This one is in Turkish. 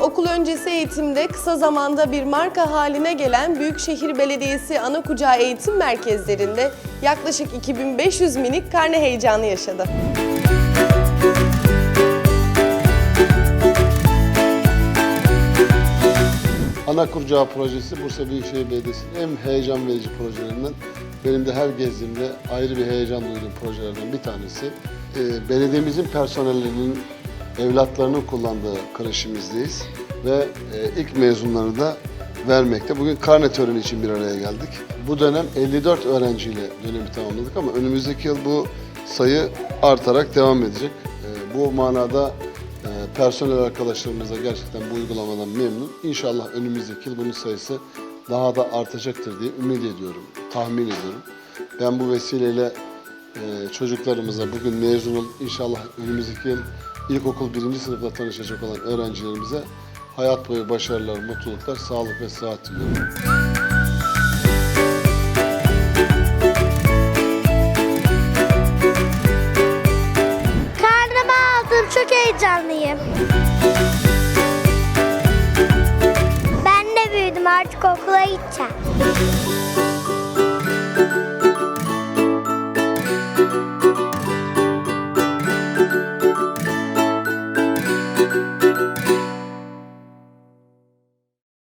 Okul öncesi eğitimde kısa zamanda bir marka haline gelen Büyükşehir Belediyesi Ana Kucağı Eğitim Merkezlerinde yaklaşık 2500 minik karne heyecanı yaşadı. Ana Kurcağı projesi Bursa Büyükşehir Belediyesi'nin en heyecan verici projelerinden benim de her gezdiğimde ayrı bir heyecan duyduğum projelerden bir tanesi. Ee, belediyemizin personellerinin evlatlarının kullandığı kreşimizdeyiz ve e, ilk mezunlarını da vermekte. Bugün karne töreni için bir araya geldik. Bu dönem 54 öğrenciyle dönemi tamamladık ama önümüzdeki yıl bu sayı artarak devam edecek. Ee, bu manada ee, personel arkadaşlarımız da gerçekten bu uygulamadan memnun. İnşallah önümüzdeki yıl bunun sayısı daha da artacaktır diye ümit ediyorum, tahmin ediyorum. Ben bu vesileyle e, çocuklarımıza bugün mezun olup inşallah önümüzdeki yıl ilkokul birinci sınıfta tanışacak olan öğrencilerimize hayat boyu başarılar, mutluluklar, sağlık ve sıhhat diliyorum. Çok heyecanlıyım. ইচ্ছা।